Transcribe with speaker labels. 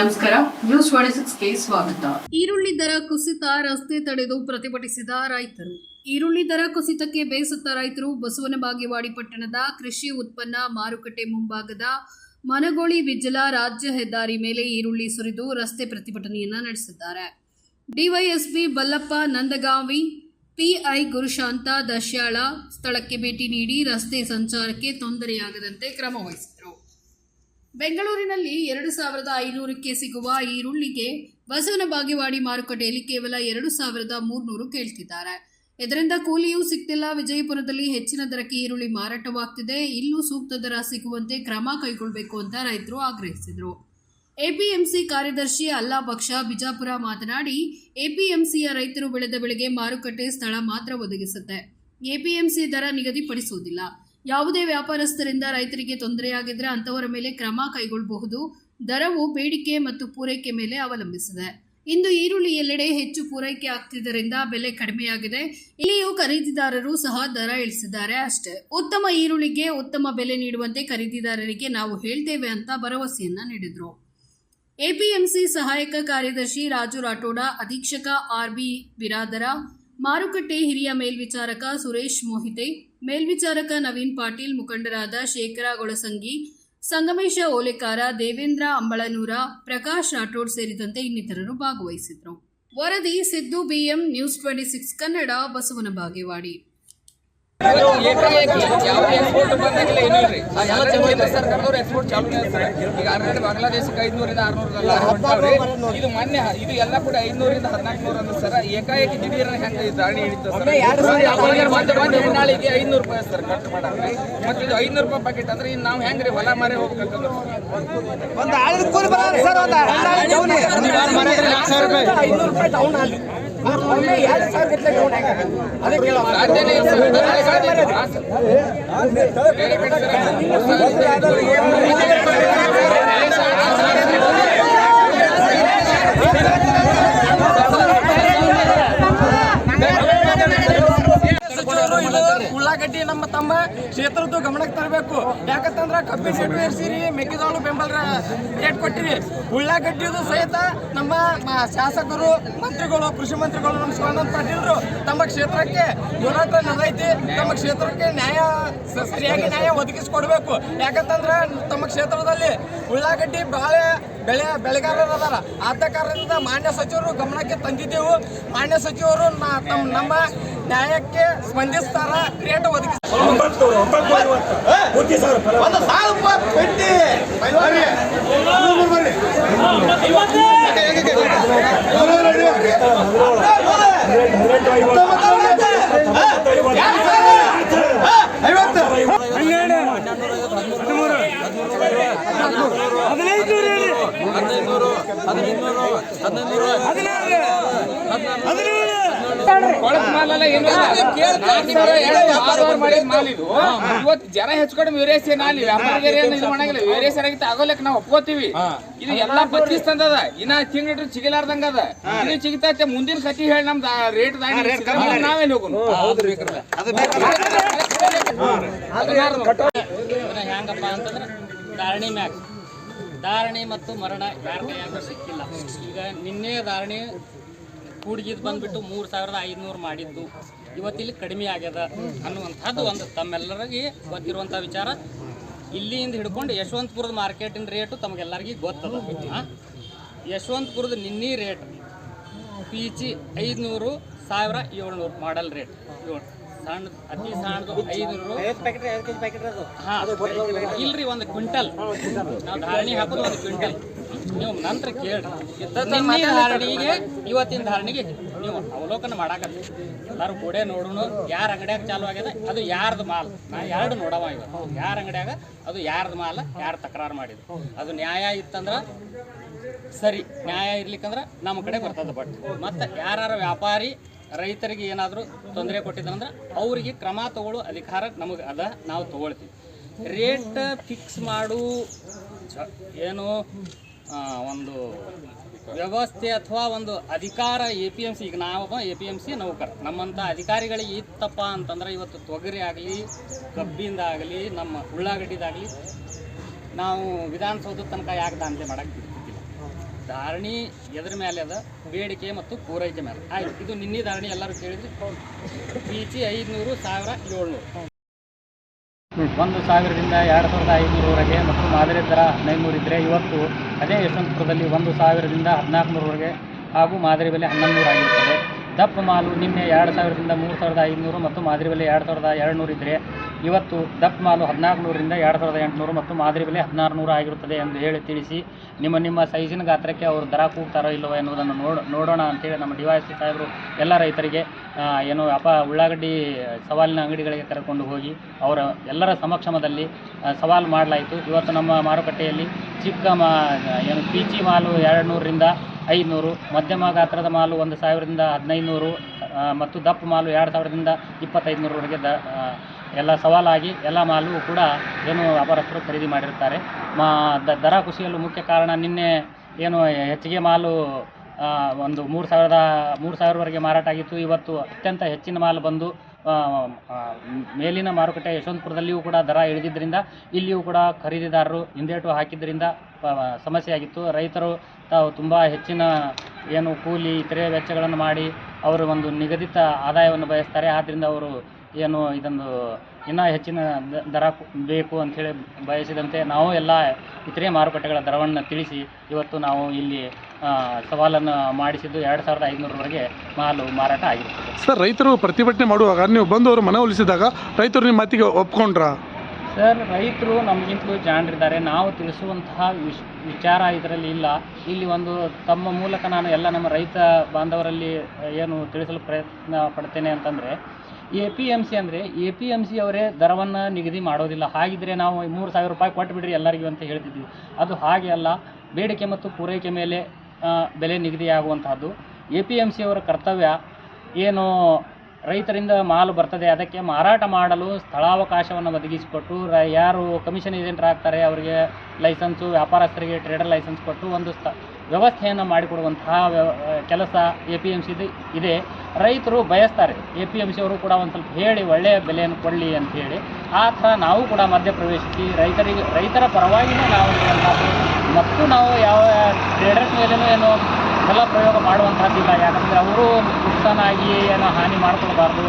Speaker 1: ನಮಸ್ಕಾರ. ನ್ಯೂಸ್ ಸ್ವಾಗತ.
Speaker 2: ಈರುಳ್ಳಿ ದರ ಕುಸಿತ, ರಸ್ತೆ ತಡೆದು ಪ್ರತಿಭಟಿಸಿದ ರೈತರು. ಈರುಳ್ಳಿ ದರ ಕುಸಿತಕ್ಕೆ ಬೇಸತ್ತ ರೈತರು ಬಸವನ ಬಾಗೇವಾಡಿ ಪಟ್ಟಣದ ಕೃಷಿ ಉತ್ಪನ್ನ ಮಾರುಕಟ್ಟೆ ಮುಂಭಾಗದ ಮನಗೋಳಿ ವಿಜಲ ರಾಜ್ಯ ಹೆದ್ದಾರಿ ಮೇಲೆ ಈರುಳ್ಳಿ ಸುರಿದು ರಸ್ತೆ ಪ್ರತಿಭಟನೆಯನ್ನ ನಡೆಸಿದ್ದಾರೆ. ಡಿವೈಎಸ್ಪಿ ಬಲ್ಲಪ್ಪ ನಂದಗಾವಿ, ಪಿಐ ಗುರುಶಾಂತ ದಶ್ಯಾಳ ಸ್ಥಳಕ್ಕೆ ಭೇಟಿ ನೀಡಿ ರಸ್ತೆ ಸಂಚಾರಕ್ಕೆ ತೊಂದರೆಯಾಗದಂತೆ ಕ್ರಮ ವಹಿಸಿದರು ಬೆಂಗಳೂರಿನಲ್ಲಿ ಎರಡು ಸಾವಿರದ ಐನೂರಕ್ಕೆ ಸಿಗುವ ಈರುಳ್ಳಿಗೆ ಬಸವನ ಬಾಗೇವಾಡಿ ಮಾರುಕಟ್ಟೆಯಲ್ಲಿ ಕೇವಲ ಎರಡು ಸಾವಿರದ ಮೂರ್ನೂರು ಕೇಳ್ತಿದ್ದಾರೆ. ಇದರಿಂದ ಕೂಲಿಯೂ ಸಿಗ್ತಿಲ್ಲ. ವಿಜಯಪುರದಲ್ಲಿ ಹೆಚ್ಚಿನ ದರಕ್ಕೆ ಈರುಳ್ಳಿ ಮಾರಾಟವಾಗ್ತಿದೆ. ಇಲ್ಲೂ ಸೂಕ್ತ ದರ ಸಿಗುವಂತೆ ಕ್ರಮ ಕೈಗೊಳ್ಳಬೇಕು ಅಂತ ರೈತರು ಆಗ್ರಹಿಸಿದರು. ಎಪಿಎಂಸಿ ಕಾರ್ಯದರ್ಶಿ ಅಲ್ಲಾ ಬಕ್ಷ ಬಿಜಾಪುರ ಮಾತನಾಡಿ, ಎಪಿಎಂಸಿಯ ರೈತರು ಬೆಳೆದ ಬೆಳೆಗೆ ಮಾರುಕಟ್ಟೆ ಸ್ಥಳ ಮಾತ್ರ ಒದಗಿಸುತ್ತೆ. ಎಪಿಎಂಸಿ ದರ ನಿಗದಿಪಡಿಸುವುದಿಲ್ಲ. ಯಾವುದೇ ವ್ಯಾಪಾರಸ್ಥರಿಂದ ರೈತರಿಗೆ ತೊಂದರೆಯಾಗಿದ್ರೆ ಅಂತವರ ಮೇಲೆ ಕ್ರಮ ಕೈಗೊಳ್ಳಬಹುದು. ದರವು ಬೇಡಿಕೆ ಮತ್ತು ಪೂರೈಕೆ ಮೇಲೆ ಅವಲಂಬಿಸಿದೆ. ಇಂದು ಈರುಳ್ಳಿ ಎಲ್ಲೆಡೆ ಹೆಚ್ಚು ಪೂರೈಕೆ ಆಗ್ತಿದ್ದರಿಂದ ಬೆಲೆ ಕಡಿಮೆಯಾಗಿದೆ. ಇಲ್ಲಿಯೂ ಖರೀದಿದಾರರು ಸಹ ದರ ಇಳಿಸಿದ್ದಾರೆ ಅಷ್ಟೇ. ಉತ್ತಮ ಈರುಳ್ಳಿಗೆ ಉತ್ತಮ ಬೆಲೆ ನೀಡುವಂತೆ ಖರೀದಿದಾರರಿಗೆ ನಾವು ಹೇಳ್ತೇವೆ ಅಂತ ಭರವಸೆಯನ್ನ ನೀಡಿದರು. ಎಪಿಎಂಸಿ ಸಹಾಯಕ ಕಾರ್ಯದರ್ಶಿ ರಾಜು ರಾಠೋಡ, ಅಧೀಕ್ಷಕ ಆರ್ಬಿ ಬಿರಾದರ ಮಾರುಕಟ್ಟೆ ಹಿರಿಯ ಮೇಲ್ವಿಚಾರಕ ಸುರೇಶ್ ಮೋಹಿತೆ ಮೇಲ್ವಿಚಾರಕ ನವೀನ್ ಪಾಟೀಲ್ ಮುಖಂಡರಾದ ಶೇಖರ ಗೊಳಸಂಗಿ, ಸಂಗಮೇಶ ಓಲೆಕಾರ, ದೇವೇಂದ್ರ ಅಂಬಳನೂರ, ಪ್ರಕಾಶ್ ರಾಠೋಡ್ ಸೇರಿದಂತೆ ಇನ್ನಿತರರು ಭಾಗವಹಿಸಿದ್ರು ವರದಿ Siddu BM news twenty six Kannada Basavana Bagewadi.
Speaker 3: ಏಕಾಏಕಿ ಯಾವ ಎಕ್ಸ್ಪೋರ್ಟ್ ಬಂದಾಗಿಲ್ಲ ಏನೂ ಇಲ್ರಿ ಎಲ್ಲ ಕೇಂದ್ರ ಸರ್ಕಾರದವ್ರು ಎಕ್ಸ್ಪೋರ್ಟ್ ಚಾಲೂ ಸರ್ ಈಗ ಆಲ್ರೆಡಿ ಬಾಂಗ್ಲಾದೇಶಕ್ಕೆ ಐದ್ನೂರಿಂದ ಆರ್ನೂರಲ್ಲ ಹೊಂಟಾವ್ರಿ ಇದು ಇದು ಎಲ್ಲ ಕೂಡ ಐದ್ನೂರಿಂದ ಅಂದ್ರೆ ಸರ್. ಏಕಾಏಕಿ ದಿಢೀರ್ನ ಹೆಂಗೆ ಇದು ದಾಳಿ ಹಿಡಿತು ಸರ್? ರೂಪಾಯಿ ಸರ್ ಖರ್ಚು ಮಾಡಕ್ರಿ ಮತ್ತೆ ಇದು ಐನೂರು ರೂಪಾಯಿ ಪ್ಯಾಕೆಟ್ ಅಂದ್ರೆ ಇನ್ನು ನಾವು ಹೆಂಗ್ರಿ ಹೊಲ ಮಾರಿ ಹೋಗ್ಬೇಕಂತಂದ್ರೆ
Speaker 4: ಒಂದು ಆಳಿದ ಕೂಲಿ ಬರಲ್ಲ ಸರ್ ಒಂದು ಹನ್ನೆರಡು ಡೌನ್ ಐನೂರು ರೂಪಾಯಿ ಡೌನ್ ಅಲ್ಲಿ ಅದಕ್ಕೆ ಹೇಳೋ
Speaker 3: ಸಾಧ್ಯನೇ
Speaker 4: ಉಳ್ಳಾಗಡ್ಡಿ ನಮ್ಮ ತಮ್ಮ ಕ್ಷೇತ್ರದ್ದು ಗಮನಕ್ಕೆ ತರಬೇಕು. ಯಾಕಂತಂದ್ರೆ ಕಬ್ಬಿನ ರೇಟ್ ಏರ್ಸಿರಿ, ಮೆಕ್ಕೆಜೋಳ ಬೆಂಬಲ ರೇಟ್ ಕೊಟ್ಟಿರಿ. ಉಳ್ಳಾಗಡ್ಡಿದು ಸಹಿತ ನಮ್ಮ ಶಾಸಕರು, ಮಂತ್ರಿಗಳು, ಕೃಷಿ ಮಂತ್ರಿಗಳು ನಮ್ಮ ಶಿವಾನಂದ ಪಾಟೀಲ್ರು ತಮ್ಮ ಕ್ಷೇತ್ರಕ್ಕೆ ಹೋರಾಟ ನಡೆದೈತಿ. ತಮ್ಮ ಕ್ಷೇತ್ರಕ್ಕೆ ನ್ಯಾಯ ಸರಿಯಾಗಿ ನ್ಯಾಯ ಒದಗಿಸ್ಕೊಡ್ಬೇಕು. ಯಾಕಂತಂದ್ರೆ ತಮ್ಮ ಕ್ಷೇತ್ರದಲ್ಲಿ ಉಳ್ಳಾಗಡ್ಡಿ ಬಾಳೆ ಬೆಳೆ, ಬೆಳೆಗಾರರು ಅದಾರ. ಆದ ಕಾರಣದಿಂದ ಮಾನ್ಯ ಸಚಿವರು ಗಮನಕ್ಕೆ ತಂದಿದ್ದೆವು. ಮಾನ್ಯ ಸಚಿವರು ನಮ್ಮ ನ್ಯಾಯಕ್ಕೆ ಸ್ಪಂದಿಸ್ತಾರ ರೇಟ್ ಒದಗಿಸ್ತಾರೆ.
Speaker 3: ಹದಿನೈದು ಹದಿನೈದು ಏನು ಇದು. ಇವತ್ತು ಜನ ಹೆಚ್ಚು ಕಡಿಮೆ ವೇರಿಯೇಷನ್ ಅಲ್ಲಿ ವ್ಯಾಪಾರಿಗರು ಏನು ಇದು ಮಾಡಂಗಿಲ್ಲ. ವೇರಿಯೇಷನ್ ಆಗಿತ್ತು ಆಗೋಲಕ್ಕೆ ನಾವು ಒಪ್ಕೋತೀವಿ. ಇದು ಎಲ್ಲಾ ಬತ್ತೀಸ್ ತಂದದ. ಇನ್ನ ತಿಂಗಳು ಚಿಗಿಲಾರ್ದಂಗ ಅದ. ಇದು ಚಿಗಿತೈತೆ. ಮುಂದಿನ ಕತಿ ಹೇಳಿ ನಮ್ದು ರೇಟ್ ನಾವೇನ್ ಹೋಗೋಣ
Speaker 5: ಇದನ್ನ ಹೆಂಗಪ್ಪ ಅಂತಂದ್ರೆ ಧಾರಣಿ ಮ್ಯಾಕ್ ಧಾರಣಿ ಮತ್ತು ಮರಣ ಯಾರ ಕೈಯಾಗ ಸಿಕ್ಕಿಲ್ಲ. ಈಗ ನಿನ್ನೆ ಧಾರಣಿ ಕೂಡಿಗಿದ್ ಬಂದ್ಬಿಟ್ಟು ಮೂರು ಸಾವಿರದ ಐದುನೂರು ಮಾಡಿದ್ದು. ಇವತ್ತಿಲ್ಲಿ ಕಡಿಮೆ ಆಗ್ಯದ ಅನ್ನುವಂಥದ್ದು ಒಂದು ತಮ್ಮೆಲ್ಲರಿಗೆ ಗೊತ್ತಿರುವಂಥ ವಿಚಾರ. ಇಲ್ಲಿಂದ ಹಿಡ್ಕೊಂಡು ಯಶವಂತಪುರದ ಮಾರ್ಕೆಟಿನ ರೇಟು ತಮಗೆಲ್ಲರಿಗೂ ಗೊತ್ತದ? ಯಶವಂತಪುರದ ನಿನ್ನೆ ರೇಟ್ ಪೀಚಿ ಐದುನೂರು ಸಾವಿರ ಏಳ್ನೂರು ಮಾಡಲ್ ರೇಟ್. ಏಳು ಸಣ್ಣ ಅತಿ ಸಣ್ಣದು ಐದುನೂರು. ಹಾಂ. ಇಲ್ರಿ ಒಂದು ಕ್ವಿಂಟಲ್. ನಾವು ಧಾರಣಿ ಹಾಕೋದು ಒಂದು ಕ್ವಿಂಟಲ್. ನೀವು ನಂತರ ಕೇಳ್ರಿ. ನಿನ್ನೆ ಧಾರಣಿಗೆ ಇವತ್ತಿನ ಧಾರಣಿಗೆ ನೀವು ಅವಲೋಕನ ಮಾಡಾಕತ್ತಿ ಎಲ್ಲರೂ ಕೂಡೆ ನೋಡೋಣ ಯಾರ ಅಂಗಡಿಯಾಗ ಚಾಲು ಆಗ್ಯದ ಅದು ಯಾರ್ದು ಮಾಲ್? ನಾ ಎರಡು ನೋಡವ ಇವತ್ತು ಯಾರ ಅಂಗಡಿಯಾಗ? ಅದು ಯಾರ್ದು ಮಾಲ್? ಯಾರು ತಕರಾರು ಮಾಡಿದ್ರು ಅದು ನ್ಯಾಯ ಇತ್ತಂದ್ರೆ ಸರಿ. ನ್ಯಾಯ ಇರ್ಲಿಕ್ಕಂದ್ರೆ ನಮ್ಮ ಕಡೆ ಬರ್ತದೆ ಬಟ್. ಮತ್ತು ಯಾರು ವ್ಯಾಪಾರಿ ರೈತರಿಗೆ ಏನಾದರೂ ತೊಂದರೆ ಕೊಟ್ಟಿದ್ರಂದ್ರೆ ಅವರಿಗೆ ಕ್ರಮ ತಗೊಳ್ಳೋ ಅಧಿಕಾರ ನಮಗೆ ಅದ ನಾವು ತಗೊಳ್ತೀವಿ. ರೇಟ್ ಫಿಕ್ಸ್ ಮಾಡು. ಏನು ಒಂದು ವ್ಯವಸ್ಥೆ ಅಥವಾ ಒಂದು ಅಧಿಕಾರ ಎ ಪಿ ಎಂ ಸಿ, ಈಗ ನಾವೊಬ್ಬ ಎ ಪಿ ಎಂ ಸಿ ನೌಕರ. ನಮ್ಮಂಥ ಅಧಿಕಾರಿಗಳಿಗೆ ಇತ್ತಪ್ಪ ಅಂತಂದ್ರೆ ಇವತ್ತು ತೊಗರಿ ಆಗಲಿ, ಕಬ್ಬಿಂದ ಆಗಲಿ, ನಮ್ಮ ಉಳ್ಳಾಗಡ್ಡಿದಾಗಲಿ, ನಾವು ವಿಧಾನಸೌಧದ ತನಕ ಯಾಕೆ ದಾಂಧಲೆ ಮಾಡಕ್ಕೆ ಧಾರಣಿ ಎದ್ರ ಮೇಲೆ ಅದ? ಬೇಡಿಕೆ ಮತ್ತು ಪೂರೈಕೆ ಮೇಲೆ ಆಯ್ತು, ಇದು ನಿನ್ನೆ ಧಾರಣಿ ಎಲ್ಲರೂ ಕೇಳಿದ್ರು. ಪಿ ಜಿ ಐದುನೂರು ಸಾವಿರ ಏಳ್ನೂರು. ಒಂದು ಸಾವಿರದಿಂದ ಎರಡು ಸಾವಿರದ ಐನೂರವರೆಗೆ ಮತ್ತು ಮಾದರಿ ದರ ಹದಿನೈದು ಇದ್ದರೆ ಇವತ್ತು ಅದೇ ಯಶವಂತಪುರದಲ್ಲಿ ಒಂದು ಸಾವಿರದಿಂದ ಹದಿನಾಲ್ಕು ನೂರವರೆಗೆ ಹಾಗೂ ಮಾದರಿ ಬೆಲೆ ಹನ್ನೊಂದು ನೂರು ಆಗಿರುತ್ತದೆ. ದಪ್ಪ ಮಾಲು ನಿನ್ನೆ ಎರಡು ಸಾವಿರದಿಂದ ಮೂರು ಸಾವಿರದ ಐನೂರು ಮತ್ತು ಮಾದರಿ ಬೆಲೆ ಎರಡು ಸಾವಿರದ ಎರಡು ನೂರು ಇದ್ದರೆ ಇವತ್ತು ದಪ್ಪ ಮಾಲು ಹದಿನಾಲ್ಕು ನೂರರಿಂದ ಎರಡು ಸಾವಿರದ ಎಂಟುನೂರು ಮತ್ತು ಮಾದರಿ ಬೆಲೆ ಹದಿನಾರು ನೂರು ಆಗಿರುತ್ತದೆ ಎಂದು ಹೇಳಿ ತಿಳಿಸಿ ನಿಮ್ಮ ನಿಮ್ಮ ಸೈಜಿನ ಗಾತ್ರಕ್ಕೆ ಅವರು ದರ ಕೂಗ್ತಾರೋ ಇಲ್ಲವೋ ಎನ್ನುವುದನ್ನು ನೋಡ ನೋಡೋಣ ಅಂತೇಳಿ ನಮ್ಮ ಡಿ ವೈ ಸಾಹೇಬರು ಎಲ್ಲ ರೈತರಿಗೆ ಏನು ಅಪ ಉಳ್ಳಾಗಡ್ಡಿ ಸವಾಲಿನ ಅಂಗಡಿಗಳಿಗೆ ಕರೆಕೊಂಡು ಹೋಗಿ ಅವರ ಎಲ್ಲರ ಸಮಕ್ಷಮದಲ್ಲಿ ಸವಾಲು ಮಾಡಲಾಯಿತು. ಇವತ್ತು ನಮ್ಮ ಮಾರುಕಟ್ಟೆಯಲ್ಲಿ ಚಿಕ್ಕ ಮಾ ಏನು ಪೀಚಿ ಮಾಲು ಎರಡು ನೂರರಿಂದ ಐದುನೂರು ಮಧ್ಯಮ ಗಾತ್ರದ ಮಾಲು ಒಂದು ಸಾವಿರದಿಂದ ಹದಿನೈದುನೂರು ಮತ್ತು ದಪ್ಪ ಮಾಲು ಎರಡು ಸಾವಿರದಿಂದ ಇಪ್ಪತ್ತೈದು ನೂರವರೆಗೆ ದ ಎಲ್ಲ ಸವಾಲಾಗಿ ಎಲ್ಲ ಮಾಲು ಕೂಡ ಏನು ವ್ಯಾಪಾರಸ್ಥರು ಖರೀದಿ ಮಾಡಿರ್ತಾರೆ ಮಾ ದರ ಕುಸಿಯಲು ಮುಖ್ಯ ಕಾರಣ ನಿನ್ನೆ ಏನು ಹೆಚ್ಚಿಗೆ ಮಾಲು ಒಂದು ಮೂರು ಸಾವಿರದ, ಮೂರು ಸಾವಿರವರೆಗೆ ಮಾರಾಟ ಆಗಿತ್ತು. ಇವತ್ತು ಅತ್ಯಂತ ಹೆಚ್ಚಿನ ಮಾಲು ಬಂದು ಮೇಲಿನ ಮಾರುಕಟ್ಟೆ ಯಶವಂತಪುರದಲ್ಲಿಯೂ ಕೂಡ ದರ ಇಳಿದಿದ್ದರಿಂದ ಇಲ್ಲಿಯೂ ಕೂಡ ಖರೀದಿದಾರರು ಹಿಂದೇಟು ಹಾಕಿದ್ದರಿಂದ ಸಮಸ್ಯೆಯಾಗಿತ್ತು ರೈತರು ತಾವು ತುಂಬ ಹೆಚ್ಚಿನ ಏನು ಕೂಲಿ ಇತರೆ ವೆಚ್ಚಗಳನ್ನು ಮಾಡಿ ಅವರು ಒಂದು ನಿಗದಿತ ಆದಾಯವನ್ನು ಬಯಸ್ತಾರೆ. ಆದ್ದರಿಂದ ಅವರು ಏನು ಇದೊಂದು ಇನ್ನೂ ಹೆಚ್ಚಿನ ದ- ದರ ಬೇಕು ಅಂಥೇಳಿ ಬಯಸಿದಂತೆ ನಾವು ಎಲ್ಲ ಇತರೆ ಮಾರುಕಟ್ಟೆಗಳ ದರವನ್ನು ತಿಳಿಸಿ ಇವತ್ತು ನಾವು ಇಲ್ಲಿ ಸವಾಲನ್ನು ಮಾಡಿಸಿದ್ದು ಎರಡು ಸಾವಿರದ ಐದುನೂರವರೆಗೆ ಮಾಲು ಮಾರಾಟ ಆಗಿದೆ
Speaker 6: ಸರ್ ರೈತರು ಪ್ರತಿಭಟನೆ ಮಾಡುವಾಗ ನೀವು ಬಂದು ಅವರು ಮನವೊಲಿಸಿದಾಗ ರೈತರು ನಿಮ್ಮ ಮಾತಿಗೆ ಒಪ್ಕೊಂಡ್ರ?
Speaker 5: ಸರ್ ರೈತರು ನಮಗಿಂತಲೂ ಜಾಣರಿದ್ದಾರೆ ನಾವು ತಿಳಿಸುವಂತಹ ವಿಶ್ ವಿಚಾರ ಇದರಲ್ಲಿ ಇಲ್ಲ. ಇಲ್ಲಿ ಒಂದು ತಮ್ಮ ಮೂಲಕ ನಾನು ಎಲ್ಲ ನಮ್ಮ ರೈತ ಬಾಂಧವರಲ್ಲಿ ಏನು ತಿಳಿಸಲು ಪ್ರಯತ್ನ ಪಡ್ತೇನೆ ಅಂತಂದರೆ ಎ ಪಿ ಎಂ ಸಿ ಅಂದರೆ ಎ ಪಿ ಎಂ ಸಿ ಅವರೇ ದರವನ್ನು ನಿಗದಿ ಮಾಡೋದಿಲ್ಲ. ಹಾಗಿದ್ರೆ ನಾವು ಮೂರು ಸಾವಿರ ರೂಪಾಯಿ ಕೊಟ್ಟು ಬಿಡ್ರಿ ಎಲ್ಲರಿಗೂ ಅಂತ ಹೇಳ್ತಿದ್ವಿ. ಅದು ಹಾಗೆ ಅಲ್ಲ, ಬೇಡಿಕೆ ಮತ್ತು ಪೂರೈಕೆ ಮೇಲೆ ಬೆಲೆ ನಿಗದಿಯಾಗುವಂತಹದ್ದು. ಎ ಪಿ ಎಂ ಸಿ ಅವರ ಕರ್ತವ್ಯ ಏನು, ರೈತರಿಂದ ಮಾಲು ಬರ್ತದೆ, ಅದಕ್ಕೆ ಮಾರಾಟ ಮಾಡಲು ಸ್ಥಳಾವಕಾಶವನ್ನು ಒದಗಿಸಿಕೊಟ್ಟು ಯಾರು ಕಮಿಷನ್ ಏಜೆಂಟ್ರಾಗ್ತಾರೆ, ಅವರಿಗೆ ಲೈಸೆನ್ಸು, ವ್ಯಾಪಾರಸ್ಥರಿಗೆ ಟ್ರೇಡರ್ ಲೈಸೆನ್ಸ್ ಕೊಟ್ಟು ಒಂದು ಸ್ಥ ವ್ಯವಸ್ಥೆಯನ್ನು ಮಾಡಿಕೊಡುವಂತಹ ವ್ಯವ ಕೆಲಸ ಎ ಪಿ ಎಂ ಸಿದು ಇದೆ. ರೈತರು ಬಯಸ್ತಾರೆ. ಎ ಪಿ ಎಂ ಸಿ ಅವರು ಕೂಡ ಒಂದು ಸ್ವಲ್ಪ ಹೇಳಿ, ಒಳ್ಳೆಯ ಬೆಲೆಯನ್ನು ಕೊಡಲಿ ಅಂತ ಹೇಳಿ. ಆ ಥರ ನಾವು ಕೂಡ ಮಧ್ಯ ಪ್ರವೇಶಿಸಿ ರೈತರಿಗೆ, ರೈತರ ಪರವಾಗಿಯೇ ನಾವು ಮತ್ತು ನಾವು ಯಾವ ಟ್ರೇಡರ್ಸ್ ಮೇಲೇನೂ ಏನು ಬಲ ಪ್ರಯೋಗ ಮಾಡುವಂಥದ್ದಿಲ್ಲ ಯಾಕಂದರೆ ಅವರು ನುಕ್ಸಾನಾಗಿ ಏನೋ ಹಾನಿ ಮಾಡ್ಕೊಳ್ಬಾರ್ದು.